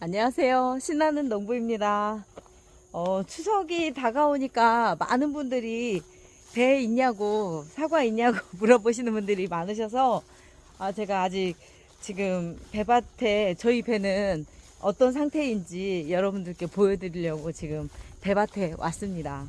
안녕하세요. 신나는 농부입니다. 어, 추석이 다가오니까 많은 분들이 배 있냐고, 사과 있냐고 물어보시는 분들이 많으셔서, 아, 제가 아직 지금 배밭에, 저희 배는 어떤 상태인지 여러분들께 보여드리려고 지금 배밭에 왔습니다.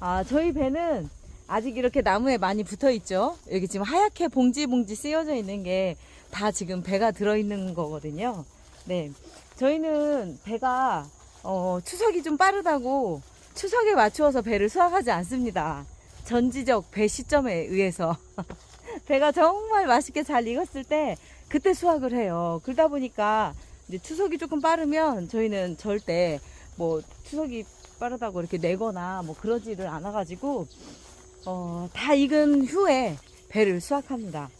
아, 저희 배는 아직 이렇게 나무에 많이 붙어 있죠. 여기 지금 하얗게 봉지 봉지 쓰여져 있는 게 다 지금 배가 들어있는 거거든요. 네. 저희는 배가 어, 추석이 좀 빠르다고 추석에 맞추어서 배를 수확하지 않습니다. 전지적 배 시점에 의해서 배가 정말 맛있게 잘 익었을 때 그때 수확을 해요. 그러다 보니까 이제 추석이 조금 빠르면 저희는 절대 뭐 추석이 빠르다고 이렇게 내거나 뭐 그러지를 않아가지고 어, 다 익은 후에 배를 수확합니다.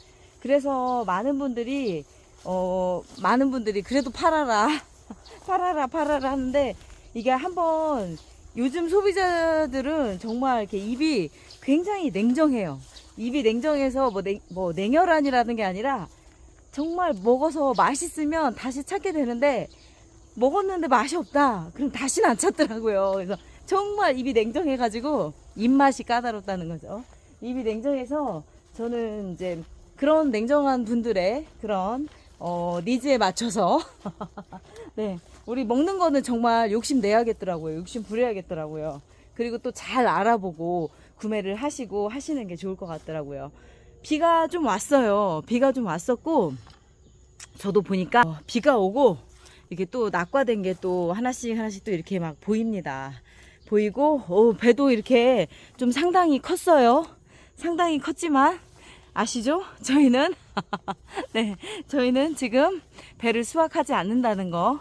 그래서 많은 분들이 어, 많은 분들이 그래도 팔아라 팔아라 팔아라 하는데 이게 한번 요즘 소비자들은 정말 이렇게 입이 굉장히 냉정해요. 입이 냉정해서 뭐, 냉, 뭐 냉혈한이라는 게 아니라 정말 먹어서 맛있으면 다시 찾게 되는데 먹었는데 맛이 없다. 그럼 다시는 안 찾더라고요. 그래서 정말 입이 냉정해가지고 입맛이 까다롭다는 거죠. 입이 냉정해서 저는 이제 그런 냉정한 분들의 그런 어, 니즈에 맞춰서 네 우리 먹는 거는 정말 욕심 내야겠더라고요. 욕심 부려야겠더라고요. 그리고 또 잘 알아보고 구매를 하시고 하시는 게 좋을 것 같더라고요. 비가 좀 왔어요. 비가 좀 왔었고 저도 보니까 어, 비가 오고 이게 또 낙과된 게 또 하나씩 하나씩 또 이렇게 막 보입니다. 보이고 오, 배도 이렇게 좀 상당히 컸어요. 상당히 컸지만 아시죠? 저희는 네, 저희는 지금 배를 수확하지 않는다는 거.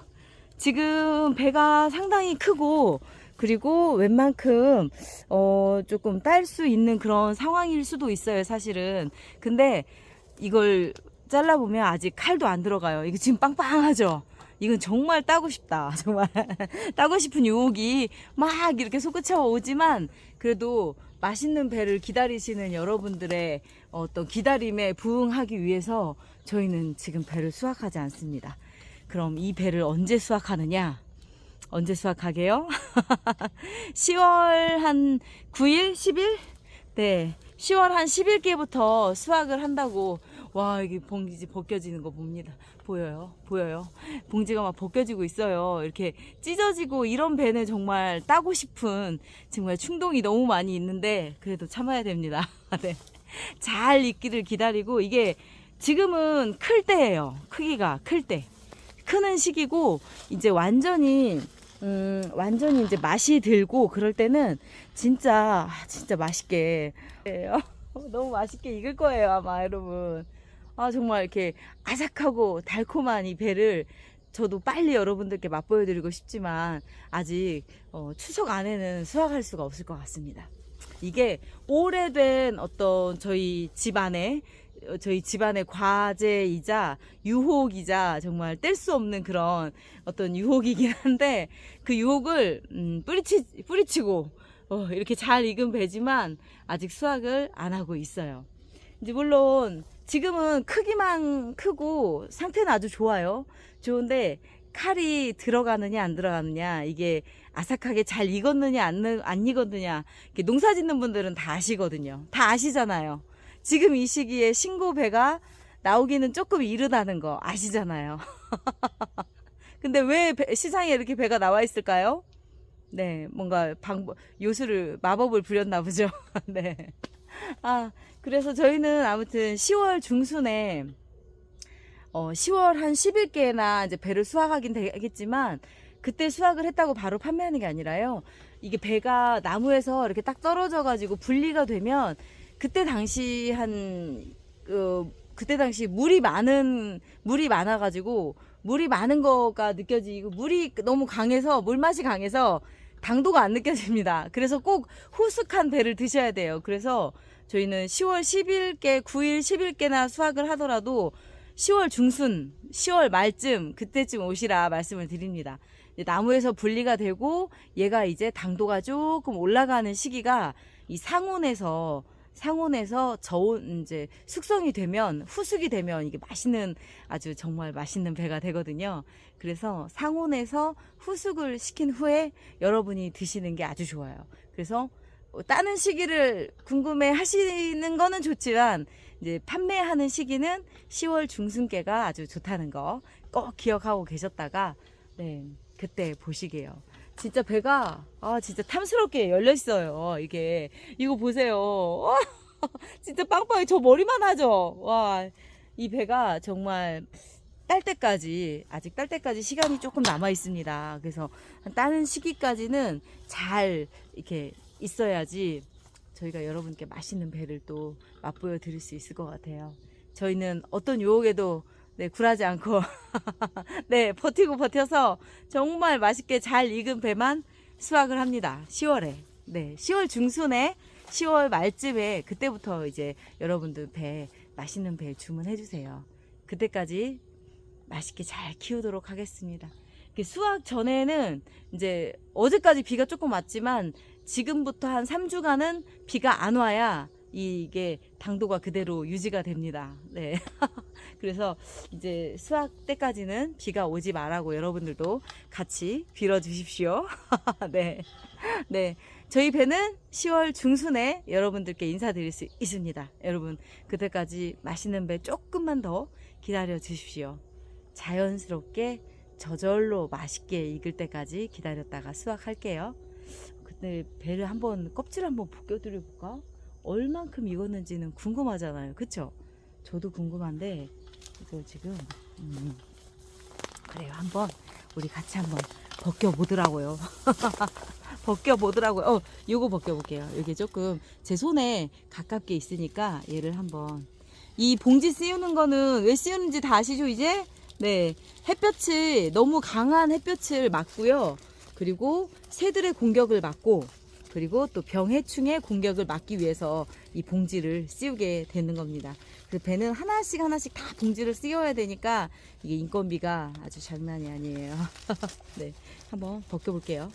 지금 배가 상당히 크고 그리고 웬만큼 어 조금 딸 수 있는 그런 상황일 수도 있어요, 사실은. 근데 이걸 잘라 보면 아직 칼도 안 들어가요. 이거 지금 빵빵하죠? 이건 정말 따고 싶다. 정말 따고 싶은 유혹이 막 이렇게 솟구쳐 오지만 그래도 맛있는 배를 기다리시는 여러분들의 어떤 기다림에 부응하기 위해서 저희는 지금 배를 수확하지 않습니다. 그럼 이 배를 언제 수확하느냐? 언제 수확하게요? 10월 한 9일, 10일? 네. 10월 한 10일께부터 수확을 한다고 와 이게 봉지 벗겨지는 거 봅니다. 보여요? 보여요? 봉지가 막 벗겨지고 있어요. 이렇게 찢어지고 이런 배는 정말 따고 싶은 정말 충동이 너무 많이 있는데 그래도 참아야 됩니다. 네. 잘 익기를 기다리고 이게 지금은 클 때예요. 크기가 클 때. 크는 시기고 이제 완전히 음, 완전히 이제 맛이 들고 그럴 때는 진짜 아, 진짜 맛있게. 해요. 너무 맛있게 익을 거예요 아마 여러분. 아 정말 이렇게 아삭하고 달콤한 이 배를 저도 빨리 여러분들께 맛보여드리고 싶지만 아직 어, 추석 안에는 수확할 수가 없을 것 같습니다. 이게 오래된 어떤 저희 집안에 어, 저희 집안의 과제이자 유혹이자 정말 뗄 수 없는 그런 어떤 유혹이긴 한데 그 유혹을 음, 뿌리치, 뿌리치고 어, 이렇게 잘 익은 배지만 아직 수확을 안 하고 있어요. 이제 물론 지금은 크기만 크고 상태는 아주 좋아요. 좋은데 칼이 들어가느냐 안 들어가느냐 이게 아삭하게 잘 익었느냐 안, 안 익었느냐 농사 짓는 분들은 다 아시거든요. 다 아시잖아요. 지금 이 시기에 신고 배가 나오기는 조금 이르다는 거 아시잖아요. 근데 왜 배- 시장에 이렇게 배가 나와 있을까요? 네, 뭔가 방법, 요술을, 마법을 부렸나 보죠. 네. 아, 그래서 저희는 아무튼 10월 중순에, 어, 10월 한 10일께나 이제 배를 수확하긴 되겠지만, 그때 수확을 했다고 바로 판매하는 게 아니라요. 이게 배가 나무에서 이렇게 딱 떨어져 가지고 분리가 되면, 그때 당시 한, 그, 그때 당시 물이 많은, 물이 많아 가지고, 물이 많은 거가 느껴지고, 물이 너무 강해서, 물맛이 강해서, 당도가 안 느껴집니다. 그래서 꼭 후숙한 배를 드셔야 돼요. 그래서 저희는 10월 10일께, 9일, 10일께나 수확을 하더라도 10월 중순, 10월 말쯤, 그때쯤 오시라 말씀을 드립니다. 나무에서 분리가 되고 얘가 이제 당도가 조금 올라가는 시기가 이 상온에서 상온에서 저온 이제 숙성이 되면 후숙이 되면 이게 맛있는 아주 정말 맛있는 배가 되거든요. 그래서 상온에서 후숙을 시킨 후에 여러분이 드시는 게 아주 좋아요. 그래서 어, 따는 시기를 궁금해 하시는 거는 좋지만 이제 판매하는 시기는 10월 중순께가 아주 좋다는 거 꼭 기억하고 계셨다가 네 그때 보시게요. 진짜 배가 아 진짜 탐스럽게 열려 있어요. 이게 이거 보세요. 와, 진짜 빵빵해. 저 머리만 하죠. 와 이 배가 정말 딸 때까지 아직 딸 때까지 시간이 조금 남아 있습니다. 그래서 한 따는 시기까지는 잘 이렇게 있어야지 저희가 여러분께 맛있는 배를 또 맛보여 드릴 수 있을 것 같아요. 저희는 어떤 유혹에도 네, 굴하지 않고 네, 버티고 버텨서 정말 맛있게 잘 익은 배만 수확을 합니다. 10월에. 네, 10월 중순에 10월 말쯤에 그때부터 이제 여러분들 배 맛있는 배 주문해 주세요. 그때까지 맛있게 잘 키우도록 하겠습니다. 그 수확 전에는 이제 어제까지 비가 조금 왔지만 지금부터 한 3주간은 비가 안 와야 이게 당도가 그대로 유지가 됩니다. 네. 그래서 이제 수확 때까지는 비가 오지 말라고 여러분들도 같이 빌어 주십시오. 네. 네. 저희 배는 10월 중순에 여러분들께 인사드릴 수 있습니다. 여러분, 그때까지 맛있는 배 조금만 더 기다려 주십시오. 자연스럽게 저절로 맛있게 익을 때까지 기다렸다가 수확할게요. 근데 배를 한번 껍질 한번 벗겨드려 볼까? 얼만큼 익었는지는 궁금하잖아요. 그쵸? 저도 궁금한데 이거 지금 음, 그래요. 한번 우리 같이 한번 벗겨 보더라고요. 벗겨 보더라고요. 어, 요거 벗겨 볼게요. 이게 조금 제 손에 가깝게 있으니까 얘를 한번 이 봉지 씌우는 거는 왜 씌우는지 다 아시죠, 이제? 네. 햇볕을 너무 강한 햇볕을 막고요. 그리고 새들의 공격을 막고 그리고 또 병해충의 공격을 막기 위해서 이 봉지를 씌우게 되는 겁니다. 그 배는 하나씩 하나씩 다 봉지를 씌워야 되니까 이게 인건비가 아주 장난이 아니에요. 네, 한번 벗겨볼게요.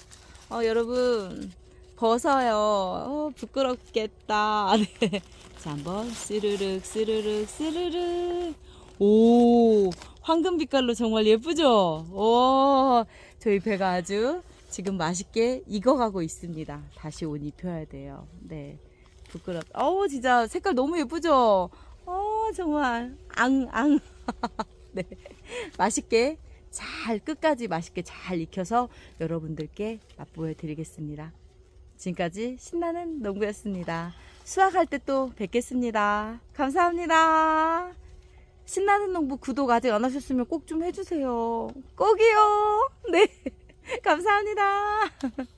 어, 여러분 벗어요. 어, 부끄럽겠다. 네. 자, 한번 스르륵 스르륵 스르륵. 오, 황금 빛깔로 정말 예쁘죠? 오, 저희 배가 아주 지금 맛있게 익어가고 있습니다. 다시 옷 입혀야 돼요. 네. 부끄럽. 어우, 진짜 색깔 너무 예쁘죠? 어, 정말. 앙, 앙. 네. 맛있게 잘, 끝까지 맛있게 잘 익혀서 여러분들께 맛보여 드리겠습니다. 지금까지 신나는 농구였습니다. 수학할 때 또 뵙겠습니다. 감사합니다. 신나는 농부 구독 아직 안 하셨으면 꼭 좀 해주세요. 꼭이요. 네. 감사합니다.